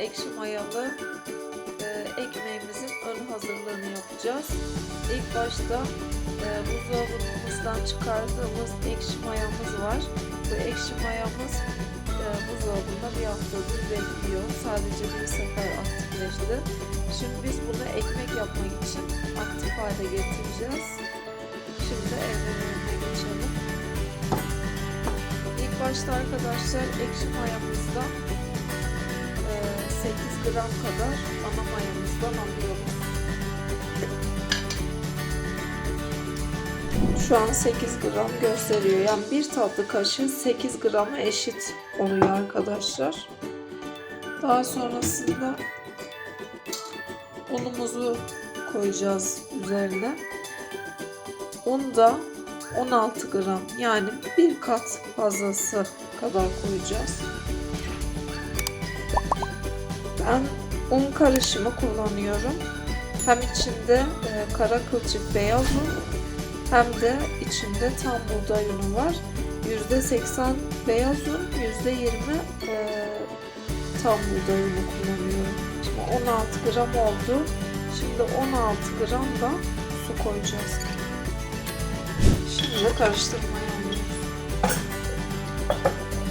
ekşi mayalı e, ekmeğimizin ön hazırlığını yapacağız. İlk başta e, buzdolabımızdan çıkardığımız ekşi mayamız var. Bu ekşi mayamız e, buzdolabında bir haftadır bekliyor. Sadece bir sefer aktifleşti. Şimdi biz bunu ekmek yapmak için aktif hale getireceğiz. Şimdi evlerine geçelim. İlk başta arkadaşlar ekşi mayamızdan e, 8 gram kadar ana mayamızdan alıyoruz. Şu an 8 gram gösteriyor. Yani bir tatlı kaşığı 8 grama eşit oluyor arkadaşlar. Daha sonrasında unumuzu koyacağız üzerine. Un da 16 gram yani bir kat fazlası kadar koyacağız. Ben un karışımı kullanıyorum. Hem içinde e, kara kılçık beyaz un hem de içinde tam buğday unu var. %80 beyaz un, %20 e, tam buğday unu kullanıyorum. Şimdi 16 gram oldu. Şimdi 16 gram da su koyacağız. Şimdi karıştırmaya alıyoruz.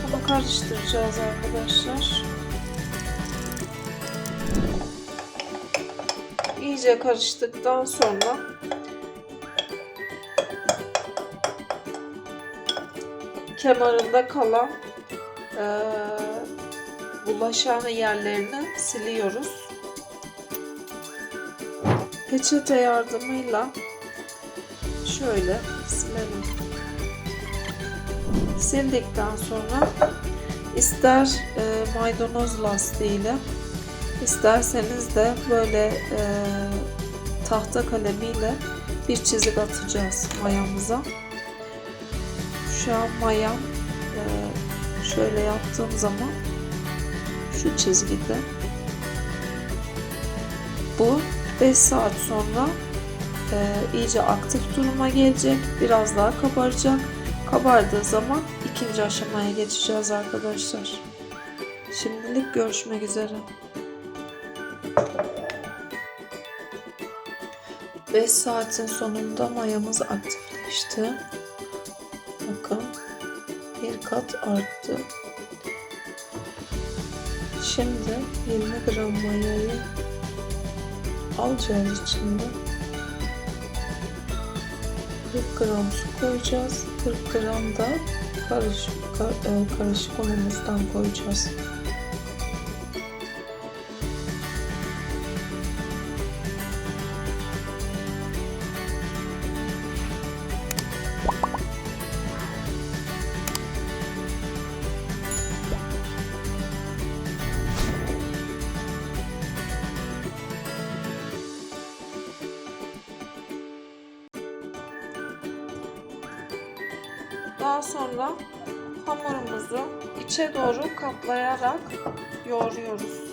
Bunu karıştıracağız arkadaşlar. İyice karıştıktan sonra kenarında kalan e, bulaşan yerlerini siliyoruz. Peçete yardımıyla şöyle silelim. Sildikten sonra ister e, maydanoz lastiğiyle isterseniz de böyle e, tahta kalemiyle bir çizik atacağız mayamıza. Şu an mayam e, şöyle yaptığım zaman şu çizgide bu 5 saat sonra e, iyice aktif duruma gelecek. Biraz daha kabaracak. Kabardığı zaman ikinci aşamaya geçeceğiz arkadaşlar. Şimdilik görüşmek üzere. 5 saatin sonunda mayamız aktifleşti. Bakın bir kat arttı. Şimdi 20 gram mayayı alacağız içinde. 40 gram su koyacağız. 40 gram da karışık, e, karışık unumuzdan koyacağız. Daha sonra hamurumuzu içe doğru katlayarak yoğuruyoruz.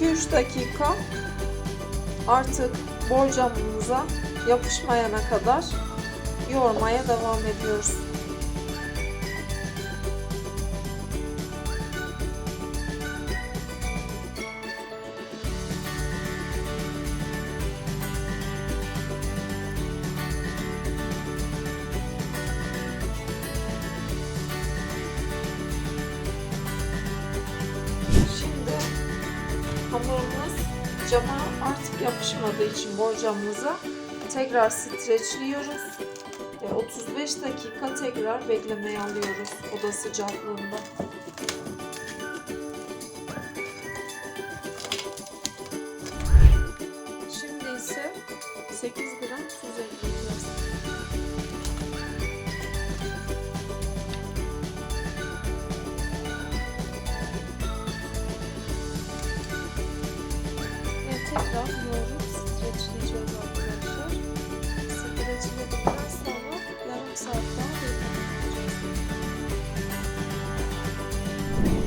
...2-3 dakika artık borcamımıza yapışmayana kadar yoğurmaya devam ediyoruz. İçin borcamımıza tekrar streçliyoruz. Ve 35 dakika tekrar beklemeye alıyoruz oda sıcaklığında. Şimdi ise 8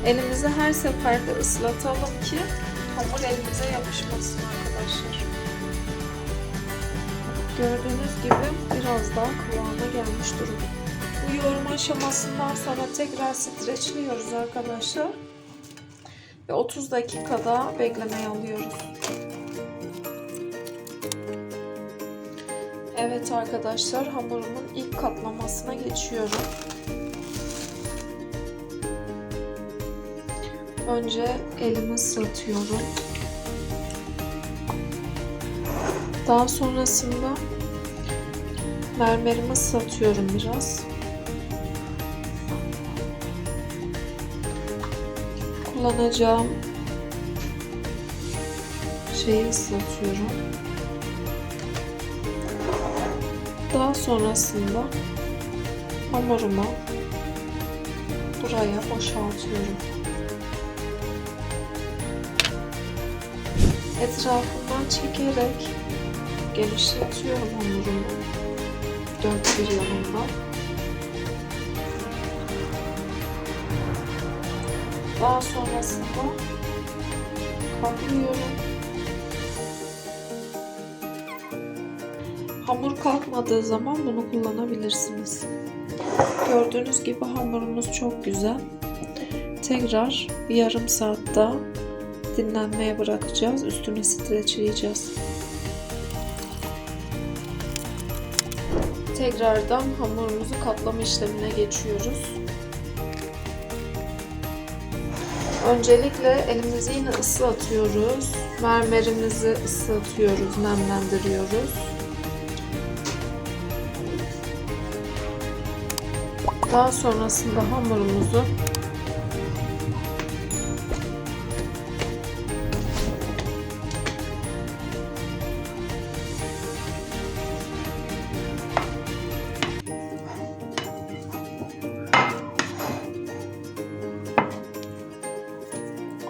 Elimizi her seferde ıslatalım ki hamur elimize yapışmasın arkadaşlar. Gördüğünüz gibi biraz daha kıvama gelmiş durumda. Bu yoğurma aşamasından sonra tekrar streçliyoruz arkadaşlar. Ve 30 dakikada beklemeye alıyoruz. Evet arkadaşlar hamurumun ilk katlamasına geçiyorum. Önce elimi ıslatıyorum. Daha sonrasında mermerimi ıslatıyorum biraz. Kullanacağım şeyi ıslatıyorum. Daha sonrasında hamurumu buraya boşaltıyorum. Etrafından çekerek genişletiyorum hamurumu dört bir yanından. Daha sonrasında katlıyorum. Hamur kalkmadığı zaman bunu kullanabilirsiniz. Gördüğünüz gibi hamurumuz çok güzel. Tekrar bir yarım saat daha dinlenmeye bırakacağız. Üstüne streçleyeceğiz. Tekrardan hamurumuzu katlama işlemine geçiyoruz. Öncelikle elimizi yine ıslatıyoruz. Mermerimizi ıslatıyoruz, nemlendiriyoruz. Daha sonrasında hamurumuzu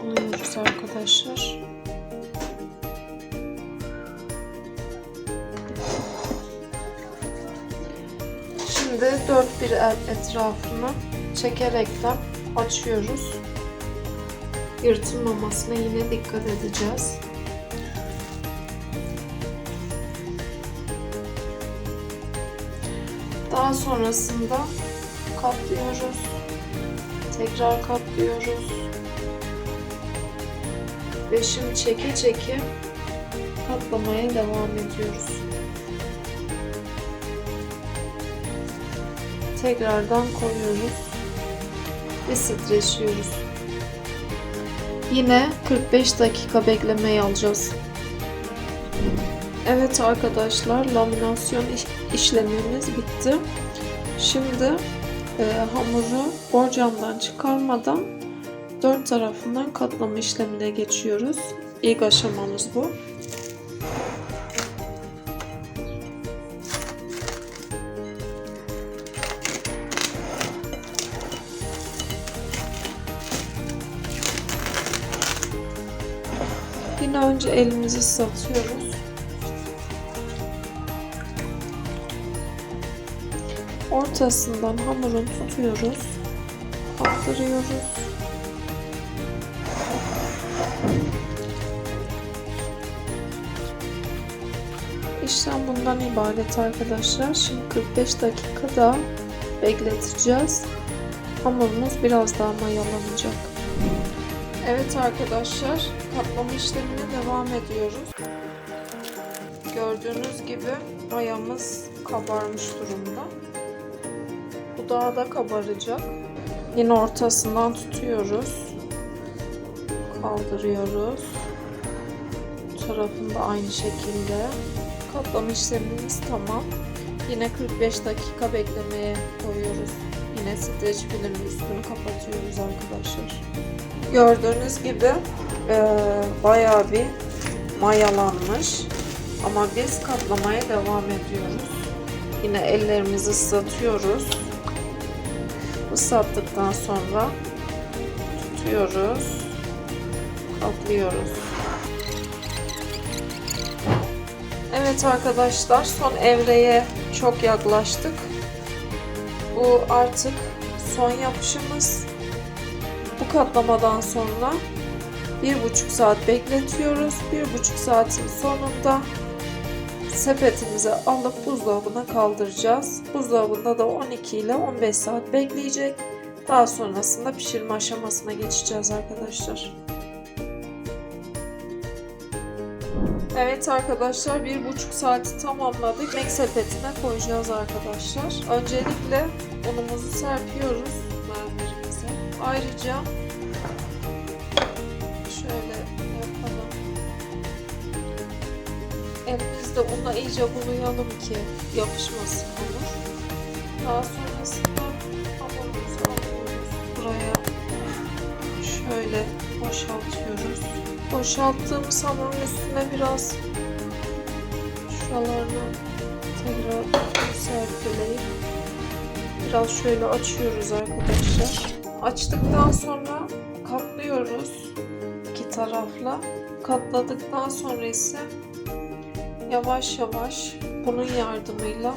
alıyoruz arkadaşlar. Şimdi dört bir etrafını çekerekten açıyoruz. Yırtılmamasına yine dikkat edeceğiz. Daha sonrasında katlıyoruz. Tekrar katlıyoruz. Ve şimdi çeke çeke katlamaya devam ediyoruz. Tekrardan koyuyoruz ve streçliyoruz. Yine 45 dakika beklemeye alacağız. Evet arkadaşlar laminasyon iş- işlemimiz bitti. Şimdi e, hamuru borcamdan çıkarmadan dört tarafından katlama işlemine geçiyoruz. İlk aşamamız bu. Yine önce elimizi ıslatıyoruz. Ortasından hamurun tutuyoruz. Attırıyoruz. İşlem bundan ibaret arkadaşlar. Şimdi 45 dakikada bekleteceğiz. Hamurumuz biraz daha mayalanacak. Evet arkadaşlar, katlama işlemine devam ediyoruz. Gördüğünüz gibi mayamız kabarmış durumda. Bu daha da kabaracak. Yine ortasından tutuyoruz. Kaldırıyoruz. Bu tarafında aynı şekilde. Katlama işlemimiz tamam. Yine 45 dakika beklemeye koyuyoruz. Yine streç filmin üstünü kapatıyoruz arkadaşlar. Gördüğünüz gibi e, bayağı bir mayalanmış. Ama biz katlamaya devam ediyoruz. Yine ellerimizi ıslatıyoruz. Islattıktan sonra tutuyoruz. Katlıyoruz. Evet arkadaşlar son evreye çok yaklaştık. Bu artık son yapışımız. Bu katlamadan sonra bir buçuk saat bekletiyoruz. Bir buçuk saatin sonunda sepetimize alıp buzdolabına kaldıracağız. Buzdolabında da 12 ile 15 saat bekleyecek. Daha sonrasında pişirme aşamasına geçeceğiz arkadaşlar. Evet arkadaşlar bir buçuk saati tamamladık. Ekmek sepetine koyacağız arkadaşlar. Öncelikle unumuzu serpiyoruz mermerimize. Ayrıca şöyle yapalım. Elimizde unla iyice bulayalım ki yapışmasın olur. Daha sonrasında hamurumuzu alıyoruz. Buraya şöyle boşaltıyoruz. Boşalttığımız hamurun üstüne biraz şuralarını tekrar serpileyip biraz şöyle açıyoruz arkadaşlar. Açtıktan sonra katlıyoruz iki tarafla. Katladıktan sonra ise yavaş yavaş bunun yardımıyla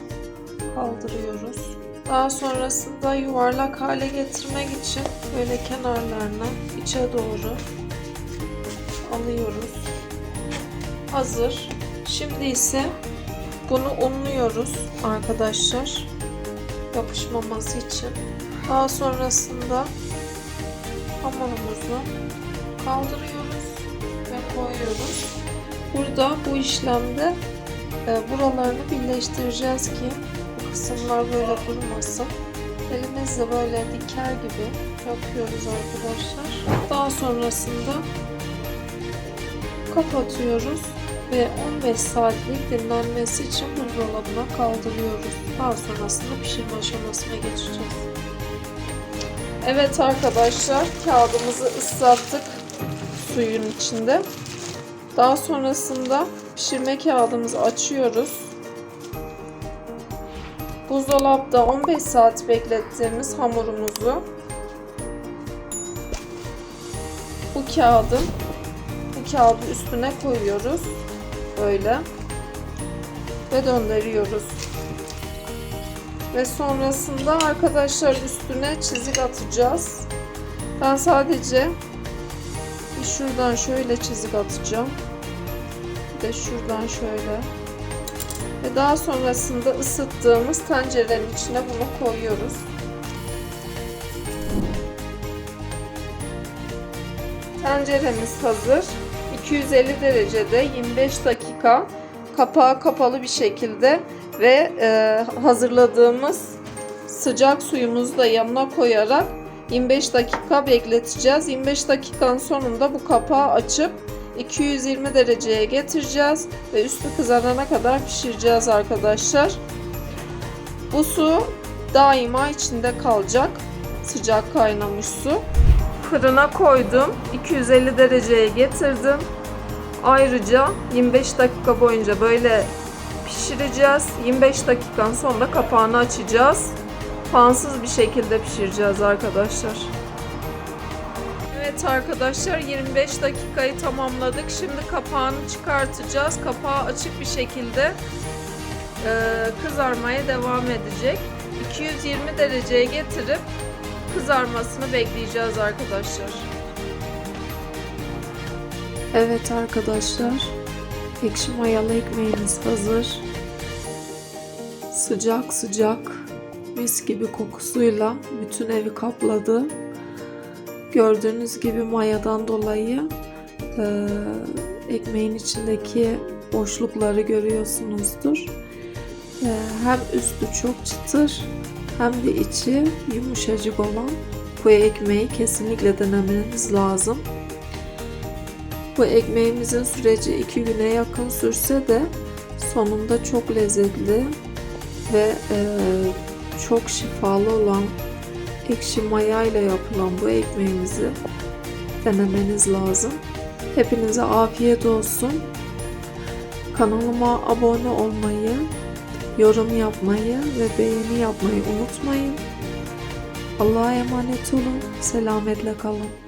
kaldırıyoruz. Daha sonrasında yuvarlak hale getirmek için böyle kenarlarına içe doğru alıyoruz. Hazır. Şimdi ise bunu unluyoruz arkadaşlar. Yapışmaması için. Daha sonrasında hamurumuzu kaldırıyoruz ve koyuyoruz. Burada bu işlemde e, buralarını birleştireceğiz ki bu kısımlar böyle durmasın. Elimizle böyle diker gibi yapıyoruz arkadaşlar. Daha sonrasında kapatıyoruz ve 15 saatlik dinlenmesi için buzdolabına kaldırıyoruz. Daha sonrasında pişirme aşamasına geçeceğiz. Evet arkadaşlar kağıdımızı ıslattık suyun içinde. Daha sonrasında pişirme kağıdımızı açıyoruz. Buzdolapta 15 saat beklettiğimiz hamurumuzu bu kağıdın kağıdı üstüne koyuyoruz. Böyle. Ve döndürüyoruz. Ve sonrasında arkadaşlar üstüne çizik atacağız. Ben sadece şuradan şöyle çizik atacağım. Bir de şuradan şöyle. Ve daha sonrasında ısıttığımız tencerenin içine bunu koyuyoruz. Tenceremiz hazır. 250 derecede 25 dakika kapağı kapalı bir şekilde ve e, hazırladığımız sıcak suyumuzu da yanına koyarak 25 dakika bekleteceğiz. 25 dakikanın sonunda bu kapağı açıp 220 dereceye getireceğiz ve üstü kızarana kadar pişireceğiz arkadaşlar. Bu su daima içinde kalacak. Sıcak kaynamış su. Fırına koydum. 250 dereceye getirdim. Ayrıca 25 dakika boyunca böyle pişireceğiz. 25 dakikanın sonra kapağını açacağız. Fansız bir şekilde pişireceğiz arkadaşlar. Evet arkadaşlar 25 dakikayı tamamladık. Şimdi kapağını çıkartacağız. Kapağı açık bir şekilde e, kızarmaya devam edecek. 220 dereceye getirip kızarmasını bekleyeceğiz arkadaşlar. Evet arkadaşlar. Ekşi mayalı ekmeğimiz hazır. Sıcak sıcak mis gibi kokusuyla bütün evi kapladı. Gördüğünüz gibi mayadan dolayı e, ekmeğin içindeki boşlukları görüyorsunuzdur. E, hem üstü çok çıtır hem de içi yumuşacık olan bu ekmeği kesinlikle denemeniz lazım. Bu ekmeğimizin süreci iki güne yakın sürse de sonunda çok lezzetli ve e, çok şifalı olan ekşi maya ile yapılan bu ekmeğimizi denemeniz lazım. Hepinize afiyet olsun. Kanalıma abone olmayı, yorum yapmayı ve beğeni yapmayı unutmayın. Allah'a emanet olun. Selametle kalın.